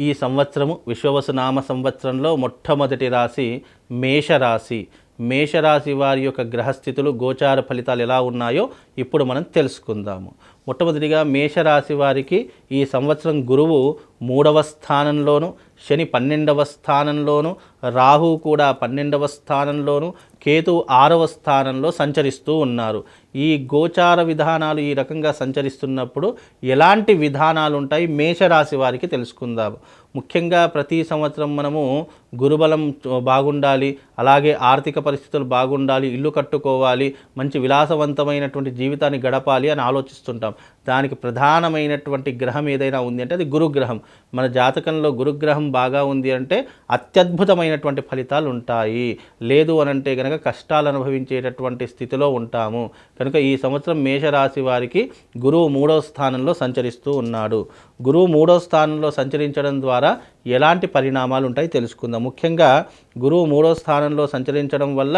ఈ సంవత్సరము విశ్వవసునామ సంవత్సరంలో మొట్టమొదటి రాశి మేషరాశి. మేషరాశి వారి యొక్క గ్రహస్థితులు గోచార ఫలితాలు ఎలా ఉన్నాయో ఇప్పుడు మనం తెలుసుకుందాము. మొట్టమొదటిగా మేషరాశి వారికి ఈ సంవత్సరం గురువు మూడవ స్థానంలోను శని పన్నెండవ స్థానంలోను రాహు కూడా పన్నెండవ స్థానంలోను కేతు ఆరవ స్థానంలో సంచరిస్తూ ఉన్నారు. ఈ గోచార విధానాలు ఈ రకంగా సంచరిస్తున్నప్పుడు ఎలాంటి విధానాలు ఉంటాయి మేషరాశి వారికి తెలుసుకుందాము ముఖ్యంగా ప్రతి సంవత్సరం మనము గురుబలం బాగుండాలి అలాగే ఆర్థిక పరిస్థితులు బాగుండాలి ఇల్లు కట్టుకోవాలి మంచి విలాసవంతమైనటువంటి జీవితాన్ని గడపాలి అని ఆలోచిస్తుంటాం. దానికి ప్రధానమైనటువంటి గ్రహం ఏదైనా ఉంది అంటే అది గురుగ్రహం. మన జాతకంలో గురుగ్రహం బాగా ఉంది అంటే అత్యద్భుతమైనటువంటి ఫలితాలు ఉంటాయి. లేదు అని అంటే కనుక కష్టాలు అనుభవించేటటువంటి స్థితిలో ఉంటాము. కనుక ఈ సంవత్సరం మేషరాశి వారికి గురువు మూడో స్థానంలో సంచరిస్తూ ఉన్నాడు. గురువు మూడో స్థానంలో సంచరించడం ద్వారా ఎలాంటి పరిణామాలు ఉంటాయి తెలుసుకుందాం. ముఖ్యంగా గురువు మూడో స్థానంలో సంచరించడం వల్ల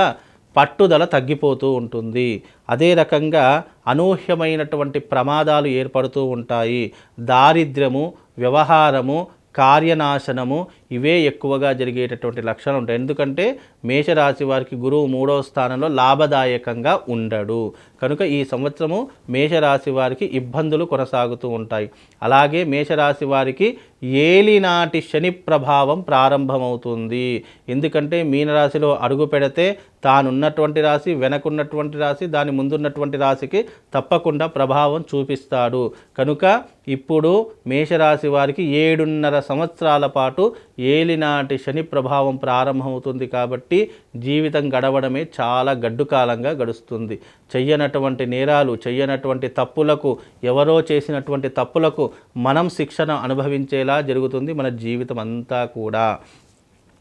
పట్టుదల తగ్గిపోతూ ఉంటుంది. అదే రకంగా అనూహ్యమైనటువంటి ప్రమాదాలు ఏర్పడుతూ ఉంటాయి. దారిద్ర్యము వ్యవహారము కార్యనాశనము ఇవే ఎక్కువగా జరిగేటటువంటి లక్షణాలు ఉంటాయి. ఎందుకంటే మేషరాశి వారికి గురువు మూడవ స్థానంలో లాభదాయకంగా ఉండడు. కనుక ఈ సంవత్సరము మేషరాశి వారికి ఇబ్బందులు కొనసాగుతూ ఉంటాయి. అలాగే మేషరాశి వారికి ఏలినాటి శని ప్రభావం ప్రారంభమవుతుంది. ఎందుకంటే మీనరాశిలో అడుగు పెడితే తానున్నటువంటి రాశి వెనకున్నటువంటి రాశి దాని ముందున్నటువంటి రాశికి తప్పకుండా ప్రభావం చూపిస్తాడు. కనుక ఇప్పుడు మేషరాశి వారికి ఏడున్నర సంవత్సరాల పాటు ఏలినాటి శని ప్రభావం ప్రారంభమవుతుంది కాబట్టి జీవితం గడవడమే చాలా గడ్డుకాలంగా గడుస్తుంది. చెయ్యనటువంటి నేరాలు చెయ్యనటువంటి తప్పులకు ఎవరో చేసినటువంటి తప్పులకు మనం శిక్షణ అనుభవించేలా జరుగుతుంది మన జీవితం అంతా కూడా.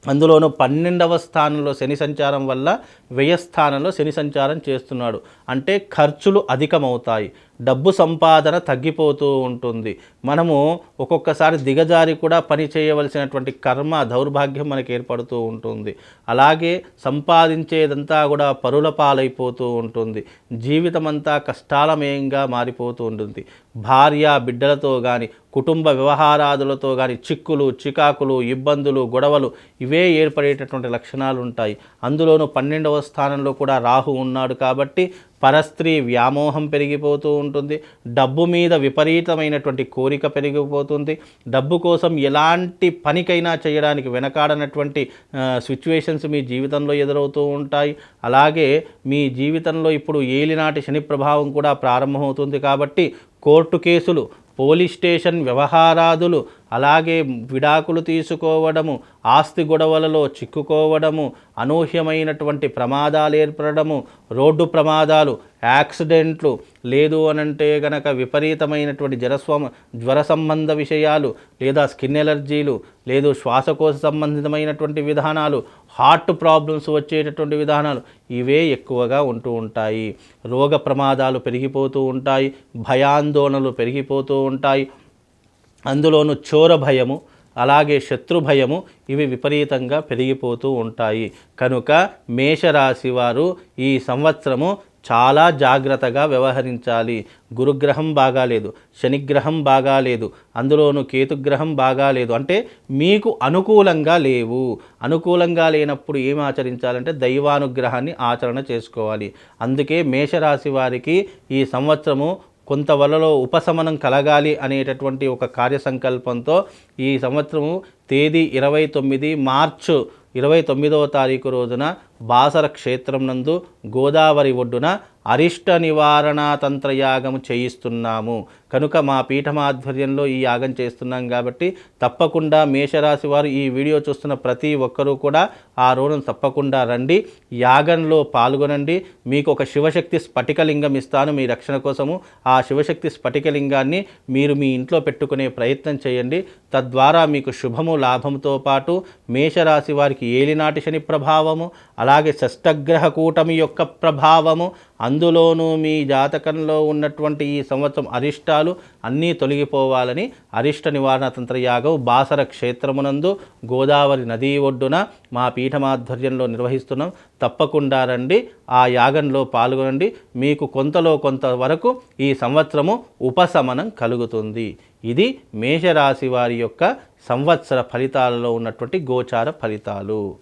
అందులోనూ పన్నెండవ స్థానంలో శని సంచారం వల్ల వ్యయస్థానంలో శని సంచారం చేస్తున్నాడు. అంటే ఖర్చులు అధికమవుతాయి. డబ్బు సంపాదన తగ్గిపోతూ ఉంటుంది. మనము ఒక్కొక్కసారి దిగజారి కూడా పని చేయవలసినటువంటి కర్మ దౌర్భాగ్యం మనకి ఏర్పడుతూ ఉంటుంది. అలాగే సంపాదించేదంతా కూడా పరుల పాలైపోతూ ఉంటుంది. జీవితం అంతా కష్టాలమయంగా మారిపోతూ ఉంటుంది. భార్య బిడ్డలతో కానీ కుటుంబ వ్యవహారాదులతో కానీ చిక్కులు చికాకులు ఇబ్బందులు గొడవలు ఇవే ఏర్పడేటటువంటి లక్షణాలు ఉంటాయి అందులోనూ పన్నెండవ స్థానంలో కూడా రాహు ఉన్నాడు కాబట్టి పరస్త్రీ వ్యామోహం పెరిగిపోతూ ఉంటుంది. డబ్బు మీద విపరీతమైనటువంటి కోరిక పెరిగిపోతుంది. డబ్బు కోసం ఎలాంటి పనికైనా చేయడానికి వెనకాడనటువంటి సిచ్యువేషన్స్ మీ జీవితంలో ఎదురవుతూ ఉంటాయి. అలాగే మీ జీవితంలో ఇప్పుడు ఏలినాటి శని ప్రభావం కూడా ప్రారంభమవుతుంది కాబట్టి కోర్టు కేసులు పోలీస్ స్టేషన్ వ్యవహారాదులు అలాగే విడాకులు తీసుకోవడము ఆస్తి గొడవలలో చిక్కుకోవడము అనూహ్యమైనటువంటి ప్రమాదాలు ఏర్పడము రోడ్డు ప్రమాదాలు యాక్సిడెంట్లు లేదు అనంటే గనక విపరీతమైనటువంటి జరస్వం జ్వర సంబంధ విషయాలు లేదా స్కిన్ ఎలర్జీలు లేదు శ్వాసకోశ సంబంధితమైనటువంటి విధానాలు హార్ట్ ప్రాబ్లమ్స్ వచ్చేటటువంటి విధానాలు ఇవే ఎక్కువగా ఉంటూ ఉంటాయి. రోగ ప్రమాదాలు పెరిగిపోతూ ఉంటాయి భయాందోళనలు పెరిగిపోతూ ఉంటాయి. అందులోను చోర భయము అలాగే శత్రు భయము ఇవి విపరీతంగా పెరిగిపోతూ ఉంటాయి. కనుక మేషరాశి వారు ఈ సంవత్సరము చాలా జాగ్రత్తగా వ్యవహరించాలి. గురుగ్రహం బాగాలేదు శనిగ్రహం బాగాలేదు అందులోనూ కేతుగ్రహం బాగాలేదు. అంటే మీకు అనుకూలంగా లేవు. అనుకూలంగా లేనప్పుడు ఏం ఆచరించాలంటే దైవానుగ్రహాన్ని ఆచరణ చేసుకోవాలి. అందుకే మేషరాశి వారికి ఈ సంవత్సరము కొంత వలలో ఉపశమనం కలగాలి అనేటటువంటి ఒక కార్యసంకల్పంతో ఈ సంవత్సరము తేదీ ఇరవై తొమ్మిది మార్చు ఇరవై తొమ్మిదవ తారీఖు రోజున బాసర క్షేత్రం నందు గోదావరి ఒడ్డున అరిష్ట నివారణ తంత్రయాగం చేయిస్తున్నాము. కనుక మా పీఠమాధ్వర్యంలో ఈ యాగం చేస్తున్నాం కాబట్టి తప్పకుండా మేషరాశి వారు ఈ వీడియో చూస్తున్న ప్రతి ఒక్కరూ కూడా ఆ రోజున తప్పకుండా రండి యాగంలో పాల్గొనండి. మీకు ఒక శివశక్తి స్ఫటికలింగం ఇస్తాను మీ రక్షణ కోసము. ఆ శివశక్తి స్ఫటికలింగాన్ని మీరు మీ ఇంట్లో పెట్టుకునే ప్రయత్నం చేయండి. తద్వారా మీకు శుభము లాభంతో పాటు మేషరాశి వారికి ఏలినాటి శని ప్రభావము అలాగే షష్టగ్రహ కూటమి యొక్క ప్రభావము అందులోనూ మీ జాతకంలో ఉన్నటువంటి ఈ సంవత్సరం అరిష్టాలు అన్నీ తొలగిపోవాలని అరిష్ట నివారణ తంత్రయాగం బాసర క్షేత్రమునందు గోదావరి నదీ ఒడ్డున మా పీఠమాధ్వర్యంలో నిర్వహిస్తున్నాం. తప్పకుండా రండి ఆ యాగంలో పాల్గొనండి. మీకు కొంతలో కొంత వరకు ఈ సంవత్సరము ఉపశమనం కలుగుతుంది. ఇది మేషరాశి వారి యొక్క సంవత్సర ఫలితాలలో ఉన్నటువంటి గోచార ఫలితాలు.